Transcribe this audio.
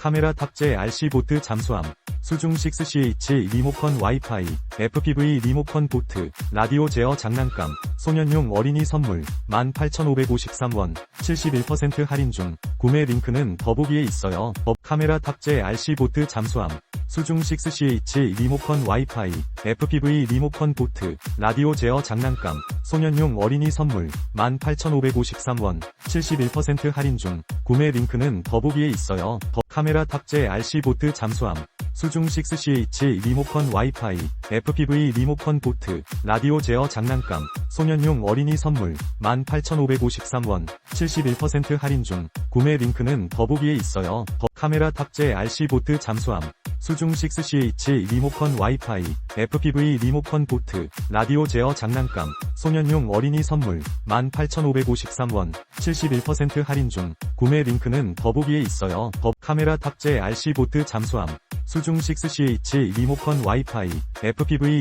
카메라 탑재 RC 보트 잠수함, 수중 6CH 리모컨 와이파이, FPV 리모컨 보트, 라디오 제어 장난감, 소년용 어린이 선물, 18,553원, 71% 할인 중, 구매 링크는 더보기에 있어요. 업 카메라 탑재 RC 보트 잠수함, 수중 6CH 리모컨 와이파이, FPV 리모컨 보트, 라디오 제어 장난감, 소년용 어린이 선물, 18,553원, 71% 할인 중, 구매 링크는 더보기에 있어요. 더 카메라 탑재 RC 보트 잠수함, 수중 6CH 리모컨 와이파이, FPV 리모컨 보트, 라디오 제어 장난감, 소년용 어린이 선물, 18,553원, 71% 할인 중, 구매 링크는 더보기에 있어요. 더 카메라 탑재 RC 보트 잠수함, 수중 6CH 리모컨 와이파이, FPV 리모컨 보트, 라디오 제어 장난감, 소년용 어린이 선물, 18,553원, 71% 할인 중, 구매 링크는 더보기에 있어요. 더 카메라 탑재 RC 보트 잠수함, 수중 6CH 리모컨 와이파이, FPV